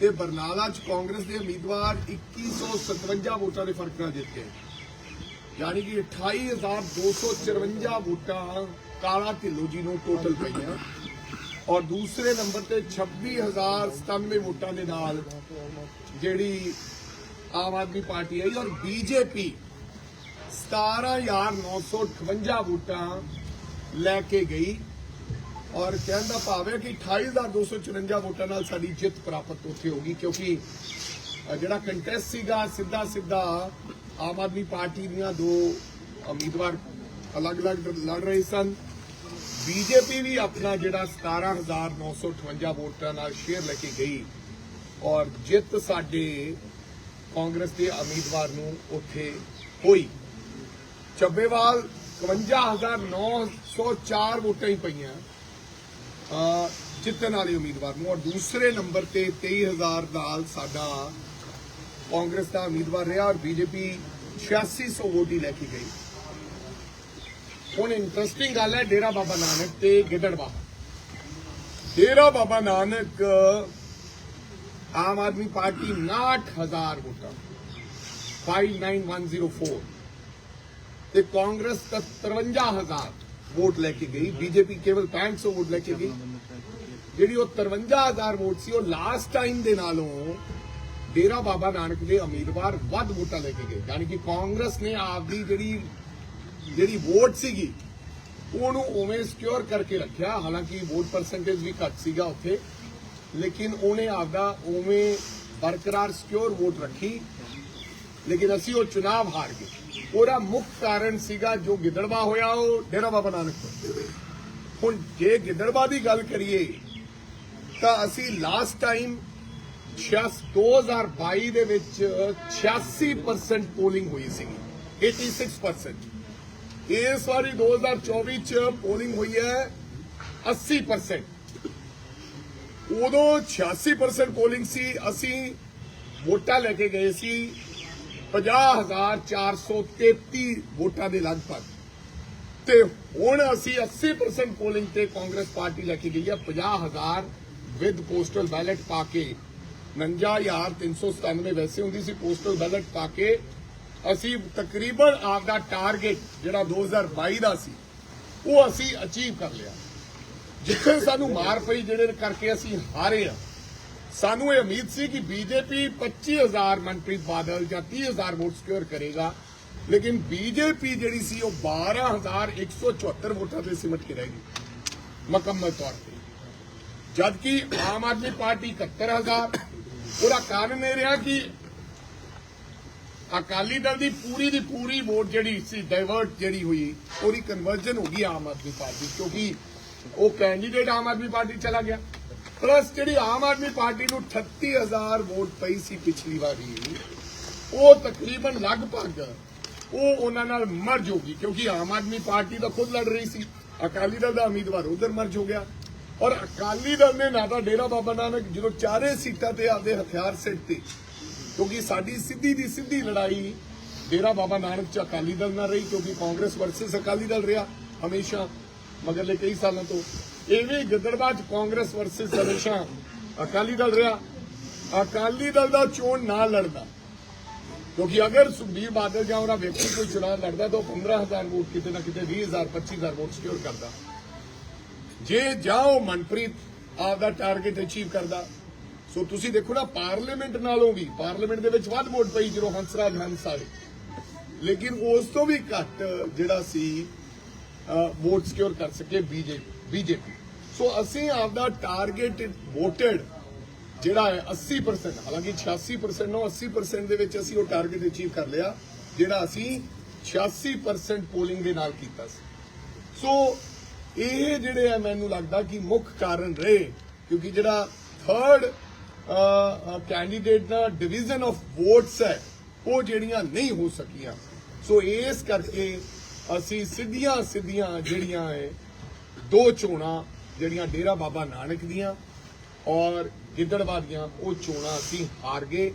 ਤੇ ਬਰਨਾਲਾ ਚ ਕਾਂਗਰਸ ਦੇ ਉਮੀਦਵਾਰ 2157 ਵੋਟਾਂ ਦੇ ਫ਼ਰਕ ਨਾਲ ਜਿੱਤ ਜਿੱਤੇ ਯਾਨੀ ਕਿ 28254 ਵੋਟਾਂ ਕਾਲਾ ਢਿੱਲੋਂ ਜੀ ਨੂੰ ਟੋਟਲ ਪਈਆਂ। ਔਰ ਦੂਸਰੇ ਨੰਬਰ ਤੇ 26097 ਵੋਟਾਂ ਦੇ ਨਾਲ ਜਿਹੜੀ ਆਮ ਆਦਮੀ ਪਾਰਟੀ ਆਈ ਔਰ ਬੀਜੇਪੀ 17958 ਵੋਟਾਂ ਲੈ ਕੇ ਗਈ। ਔਰ ਕਹਿਣ ਦਾ ਭਾਵ ਹੈ ਕਿ 28254 ਵੋਟਾਂ ਨਾਲ ਸਾਡੀ ਜਿੱਤ ਪ੍ਰਾਪਤ ਉੱਥੇ ਹੋਗੀ ਕਿਉਂਕਿ ਜਿਹੜਾ ਕੰਟੈਸਟ ਸੀਗਾ, ਸਿੱਧਾ ਸਿੱਧਾ ਆਮ ਆਦਮੀ ਪਾਰਟੀ ਦੀਆਂ ਦੋ ਉਮੀਦਵਾਰ ਅਲੱਗ-ਅਲੱਗ ਲੜ ਰਹੇ ਸਨ। ਬੀਜੇਪੀ ਵੀ ਆਪਣਾ ਜਿਹੜਾ 17958 ਵੋਟਾਂ ਨਾਲ ਸ਼ੇਅਰ ਲੈ ਕੇ ਗਈ। ਔਰ ਜਿੱਤ ਸਾਡੇ ਕਾਂਗਰਸ ਦੇ ਉਮੀਦਵਾਰ ਨੂੰ ਉੱਥੇ ਹੋਈ। ਚੱਬੇਵਾਲ 51904 ਵੋਟਾਂ ਹੀ ਪਈਆਂ। ਜਿੱਤਣ ਵਾਲੇ ਉਮੀਦਵਾਰ ਨੂੰ ਔਰ ਦੂਸਰੇ ਨੰਬਰ ਤੇ 23000 ਨਾਲ ਸਾਡਾ ਕਾਂਗਰਸ ਦਾ ਉਮੀਦਵਾਰ ਰਿਹਾ ਔਰ ਬੀਜੇਪੀ 8600 ਵੋਟ ਹੀ ਲੈ ਕੇ ਗਈ। ਹੁਣ ਇੰਟਰਸਟਿੰਗ ਗੱਲ ਹੈ, ਡੇਰਾ ਬਾਬਾ ਨਾਨਕ ਤੇ ਗਿੱਦੜਵਾ ਡੇਰਾ ਬਾਬਾ ਨਾਨਕ, ਆਮ ਆਦਮੀ ਪਾਰਟੀ 69000 ਵੋਟਾਂ। 59104 ਤੇ ਕਾਂਗਰਸ 53000 ਵੋਟ ਲੈ ਕੇ ਗਈ, ਬੀਜੇਪੀ ਕੇਵਲ 6500 ਵੋਟ ਲੈ ਕੇ ਗਈ। ਜਿਹੜੀ ਉਹ 53000 ਵੋਟ ਸੀ, ਉਹ ਲਾਸਟ ਟਾਈਮ ਦੇ ਨਾਲੋਂ ਡੇਰਾ ਬਾਬਾ ਨਾਨਕ ਦੇ ਉਮੀਦਵਾਰ ਵੱਧ ਵੋਟਾਂ ਲੈ ਕੇ ਗਏ। ਯਾਨੀ ਕਿ ਕਾਂਗਰਸ ਨੇ ਆਪਦੀ ਜਿਹੜੀ ਜਿਹੜੀ ਵੋਟ ਸੀਗੀ, ਉਹਨੂੰ ਉਵੇਂ ਸਿਕਿਉਰ ਕਰਕੇ ਰੱਖਿਆ। ਹਾਲਾਂਕਿ ਵੋਟ ਪਰਸੈਂਟੇਜ ਵੀ ਘੱਟ ਸੀਗਾ ਉੱਥੇ, ਲੇਕਿਨ ਉਹਨੇ ਆਪਦਾ ਉਵੇਂ ਬਰਕਰਾਰ ਸਿਕਿਉਰ ਵੋਟ ਰੱਖੀ। ਲੇਕਿਨ ਅਸੀਂ ਉਹ ਚੁਣਾਵ ਹਾਰ ਗਏ। ਉਹਦਾ ਮੁੱਖ ਕਾਰਨ ਸੀਗਾ ਜੋ ਗਿੱਦੜਵਾ ਹੋਇਆ, ਉਹ ਡੇਰਾ ਬਾਬਾ ਨਾਨਕ ਹੁਣ ਜੇ ਗਿੱਦੜਵਾ ਦੀ ਗੱਲ ਕਰੀਏ, ਤਾਂ ਅਸੀਂ ਲਾਸਟ ਟਾਈਮ 2022 ਦੇ ਵਿੱਚ 86% ਪੋਲਿੰਗ ਹੋਈ ਸੀਗੀ 86% ਇਸ ਵਾਰੀ 2024 ਚ ਪੋਲਿੰਗ ਹੋਈ ਹੈ 80% ਉਦੋਂ 86% ਪੋਲਿੰਗ ਸੀ, ਅਸੀਂ ਵੋਟਾਂ ਲੈ ਕੇ ਗਏ ਸੀ 50433 ਵੋਟਾਂ ਦੇ ਲਗਭਗ। ਤੇ ਹੁਣ ਅਸੀਂ 80% ਪੋਲਿੰਗ ਤੇ ਕਾਂਗਰਸ ਪਾਰਟੀ ਲੈ ਕੇ ਗਈ ਹੈ 50000 ਵਿਦ ਪੋਸਟਲ ਬੈਲਟ ਪਾ ਕੇ। 59397 ਵੈਸੇ ਹੁੰਦੀ ਸੀ ਪੋਸਟਲ ਬੈਲਟ ਪਾ ਕੇ। ਅਸੀਂ ਤਕਰੀਬਨ ਆਪਦਾ ਟਾਰਗੇਟ ਜਿਹੜਾ 2022 ਦਾ ਸੀ, ਉਹ ਅਸੀਂ ਅਚੀਵ ਕਰ ਲਿਆ। ਜਿੱਥੇ ਸਾਨੂੰ ਮਾਰ ਪਈ, ਜਿਹੜੇ ਕਰਕੇ ਅਸੀਂ ਹਾਰੇ ਆ ਸਾਨੂੰ ਇਹ ਉਮੀਦ ਸੀ ਕਿ ਬੀਜੇਪੀ 25000 ਮਨਪ੍ਰੀਤ ਬਾਦਲ ਜਾਂ 30000 ਵੋਟ ਸਿਕਿਉਰ ਕਰੇਗਾ। ਲੇਕਿਨ ਬੀਜੇਪੀ ਜਿਹੜੀ ਸੀ, ਉਹ 12174 ਵੋਟਾਂ ਤੇ ਸਿਮਟ ਕੇ ਰਹਿ ਗਈ। ਮੁਕੰਮਲ ਤੌਰ ਤੇ। ਜਦ ਆਮ ਆਦਮੀ ਪਾਰਟੀ 71000 ਉਹਦਾ ਕਾਰਨ ਇਹ ਰਿਹਾ ਕਿ ਅਕਾਲੀ ਦਲ ਦੀ ਪੂਰੀ ਦੀ ਪੂਰੀ ਵੋਟ ਜਿਹੜੀ ਸੀ ਡਾਇਵਰਟ ਜਿਹੜੀ ਹੋਈ, ਉਹਦੀ ਕਨਵਰਜਨ ਹੋ ਗਈ ਆਮ ਆਦਮੀ ਪਾਰਟੀ, ਕਿਉਂਕਿ ਉਹ ਕੈਂਡੀਡੇਟ ਆਮ ਆਦਮੀ ਪਾਰਟੀ ਚਲਾ ਗਿਆ। ਪਲੱਸ ਜਿਹੜੀ ਆਮ ਆਦਮੀ ਪਾਰਟੀ ਨੂੰ 38000 ਵੋਟ ਪਈ ਸੀ ਪਿਛਲੀ ਵਾਰੀ, ਉਹ ਤਕਰੀਬਨ ਲਗਭਗ ਉਹ ਉਹਨਾਂ ਨਾਲ ਮਰਜ ਹੋ ਗਈ, ਕਿਉਂਕਿ ਆਮ ਆਦਮੀ ਪਾਰਟੀ ਤਾਂ ਖੁਦ ਲੜ ਰਹੀ ਸੀ। ਅਕਾਲੀ ਦਲ ਦਾ ਉਮੀਦਵਾਰ ਉਧਰ ਮਰਜ ਹੋ ਗਿਆ। ਔਰ ਅਕਾਲੀ ਦਲ ਨੇ ਨਾ ਤਾਂ ਡੇਰਾ ਬਾਬਾ ਨਾਨਕ ਜਦੋਂ ਚਾਰੇ ਸੀਟਾਂ ਤੇ ਆਪਦੇ ਹਥਿਆਰ ਸਿੱਟ ਤੇ, ਕਿਉਂਕਿ ਸਾਡੀ ਸਿੱਧੀ ਦੀ ਸਿੱਧੀ ਲੜਾਈ ਡੇਰਾ ਬਾਬਾ ਨਾਨਕ ਚ ਅਕਾਲੀ ਦਲ ਨਾਲ ਰਹੀ, ਕਿਉਂਕਿ ਕਾਂਗਰਸ ਵਰਸਸ ਅਕਾਲੀ ਦਲ ਰਿਹਾ, ਹਮੇਸ਼ਾ ਮਗਰਲੇ ਕਈ ਸਾਲਾਂ ਤੋਂ। ਇਹ ਵੀ ਚ ਕਾਂਗਰਸ ਵਰਸਸ ਹਮੇਸ਼ਾ ਅਕਾਲੀ ਦਲ ਰਿਹਾ। ਅਕਾਲੀ ਦਲ ਦਾ ਚੋਣ ਨਾ ਲੜਦਾ ਕਿਉਂਕਿ ਅਗਰ ਸੁਖਬੀਰ ਬਾਦਲ ਜਾਂ ਉਹਦਾ ਵਿਅਕਤੀ ਕੋਈ ਚੁਣਾਵ ਲੜਦਾ, ਤਾਂ 15000 ਵੋਟ ਕਿਤੇ ਨਾ ਕਿਤੇ 20000 25000 ਵੋਟ ਸਿਕਿਉਰ ਕਰਦਾ। ਜੇ ਜਾਓ ਮਨਪ੍ਰੀਤ ਆਪਦਾ ਟਾਰਗੇਟ ਅਚੀਵ ਕਰਦਾ। ਸੋ ਤੁਸੀਂ ਦੇਖੋ ਨਾ ਪਾਰਲੀਮੈਂਟ ਨਾਲੋਂ ਵੀ ਪਾਰਲੀਮੈਂਟ ਦੇ ਵਿੱਚ ਵੱਧ ਵੋਟ ਪਈ, ਜਦੋਂ ਹੰਸਰਾਜ ਹੰਸ ਆਏ। ਲੇਕਿਨ ਉਸ ਤੋਂ ਵੀ ਘੱਟ ਜਿਹੜਾ ਸੀ ਵੋਟ ਸਿਕਿਉਰ ਕਰ ਸਕੇ ਬੀਜੇਪੀ ਬੀਜੇਪੀ। ਸੋ ਅਸੀਂ ਆਪਦਾ ਟਾਰਗੇਟ ਵੋਟਡ ਜਿਹੜਾ ਹੈ 80% ਹਾਲਾਂਕਿ 86% ਨੂੰ 80% ਦੇ ਵਿੱਚ ਅਸੀਂ ਉਹ ਟਾਰਗੇਟ ਅਚੀਵ ਕਰ ਲਿਆ, ਜਿਹੜਾ ਅਸੀਂ 86% ਪੋਲਿੰਗ ਦੇ ਨਾਲ ਕੀਤਾ ਸੀ। ਸੋ ਇਹ ਜਿਹੜੇ ਆ ਮੈਨੂੰ ਲੱਗਦਾ ਕਿ ਮੁੱਖ ਕਾਰਨ ਰਹੇ, ਕਿਉਂਕਿ ਜਿਹੜਾ ਥਰਡ ਕੈਂਡੀਡੇਟ ਦਾ ਡਿਵੀਜ਼ਨ ਆਫ ਵੋਟਸ ਹੈ, ਉਹ ਜਿਹੜੀਆਂ ਨਹੀਂ ਹੋ ਸਕੀਆਂ। ਸੋ ਇਸ ਕਰਕੇ ਅਸੀਂ ਸਿੱਧੀਆਂ ਸਿੱਧੀਆਂ ਜਿਹੜੀਆਂ ਹੈ ਦੋ ਚੋਣਾਂ ਜਿਹੜੀਆਂ ਡੇਰਾ ਬਾਬਾ ਨਾਨਕ ਦੀਆਂ ਔਰ ਗਿੱਦੜਵਾ ਦੀਆਂ, ਉਹ ਚੋਣਾਂ ਅਸੀਂ ਹਾਰ ਗਏ।